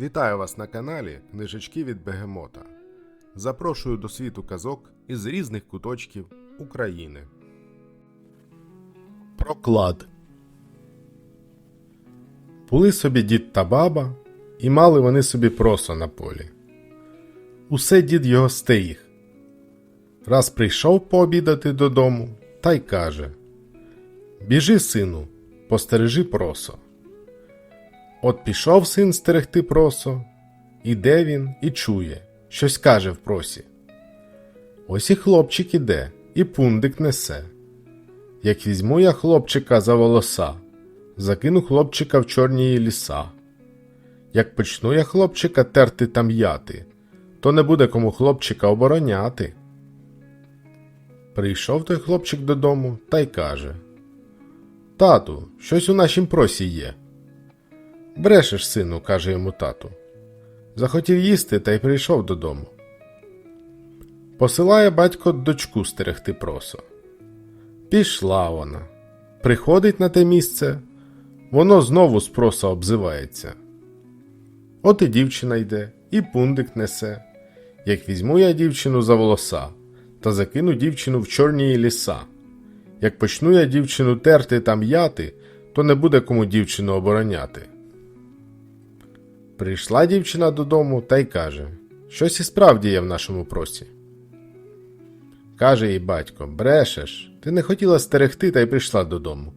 Вітаю вас на каналі Книжечки від Бегемота. Запрошую до світу казок із різних куточків України. Проклад Були собі дід та баба, і мали вони собі просо на полі. Усе дід його стеріг. Раз прийшов пообідати додому, та й каже: Біжи, сину, постережи просо. От пішов син стерегти просо, іде він і чує, щось каже в просі. Ось і хлопчик іде, і пундик несе. Як візьму я хлопчика за волоса, закину хлопчика в чорні ліса. Як почну я хлопчика терти та м'яти, то не буде кому хлопчика обороняти. Прийшов той хлопчик додому та й каже: Тату, щось у нашім просі є. Брешеш, сину, каже йому тату. Захотів їсти та й прийшов додому. Посилає батько дочку стерегти просо. Пішла вона. Приходить на те місце, воно знову з проса обзивається. От і дівчина йде, і пундик несе. Як візьму я дівчину за волоса та закину дівчину в чорні ліса. Як почну я дівчину терти та м'яти, то не буде кому дівчину обороняти. Прийшла дівчина додому та й каже, щось і справді є в нашому просі. Каже їй батько, брешеш, ти не хотіла стерегти та й прийшла додому.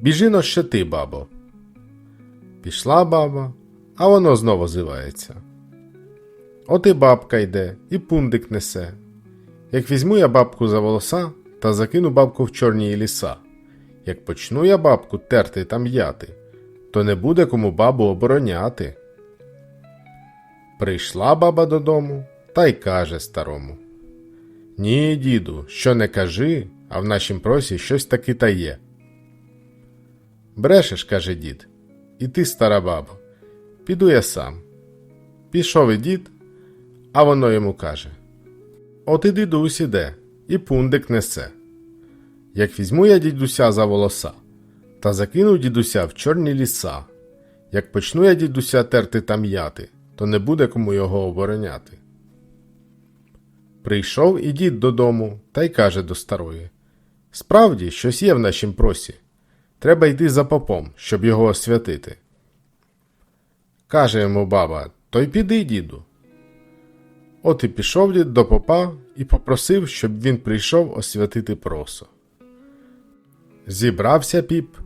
Біжи но ще ти, бабо. Пішла баба, а воно знову зивається. От і бабка йде, і пундик несе. Як візьму я бабку за волоса та закину бабку в чорні ліса, як почну я бабку терти та м'яти, то не буде кому бабу обороняти. Прийшла баба додому та й каже старому: Ні, діду, що не кажи, а в нашім просі щось таки та є. Брешеш, каже дід, і ти, стара бабо, піду я сам. Пішов і дід, а воно йому каже: От і дідусь іде, і пундик несе. Як візьму я дідуся за волоса, та закинув дідуся в чорні ліса. Як почну я дідуся терти та м'яти, то не буде кому його обороняти. Прийшов і дід додому та й каже до старої Справді, щось є в нашім просі. Треба йти за попом, щоб його освятити. Каже йому баба То й піди, діду. От і пішов дід до попа і попросив, щоб він прийшов освятити просо. Зібрався піп,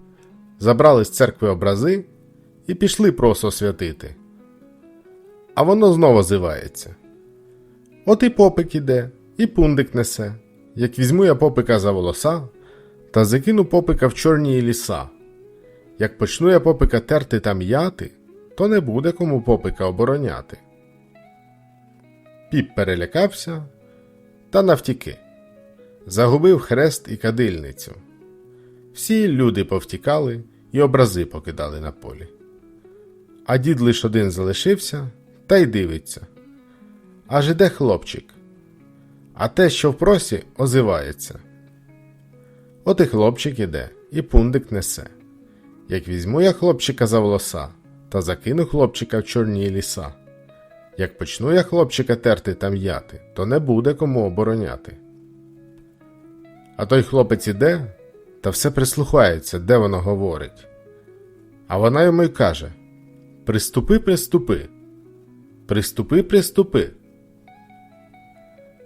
забрали з церкви образи і пішли просо святити. А воно знову зивається. От і попик іде, і пундик несе. Як візьму я попика за волоса та закину попика в чорні ліса. Як почну я попика терти та м'яти, то не буде кому попика обороняти. Піп перелякався та навтіки. Загубив хрест і кадильницю. Всі люди повтікали і образи покидали на полі. А дід лиш один залишився та й дивиться. Аж іде хлопчик. А те, що в просі, озивається. От і хлопчик іде, і пундик несе. Як візьму я хлопчика за волоса та закину хлопчика в чорні ліса. Як почну я хлопчика терти та м'яти, то не буде кому обороняти. А той хлопець іде та все прислухається, де воно говорить. А вона йому й каже: Приступи, приступи, приступи, приступи.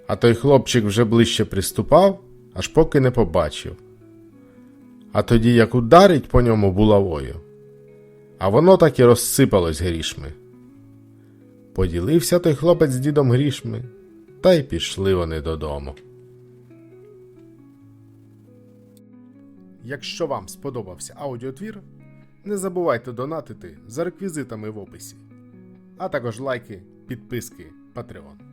А той хлопчик вже ближче приступав, аж поки не побачив. А тоді як ударить по ньому булавою, а воно так і розсипалось грішми. Поділився той хлопець з дідом грішми, та й пішли вони додому. Якщо вам сподобався аудіотвір, не забувайте донатити за реквізитами в описі, а також лайки, підписки, Patreon.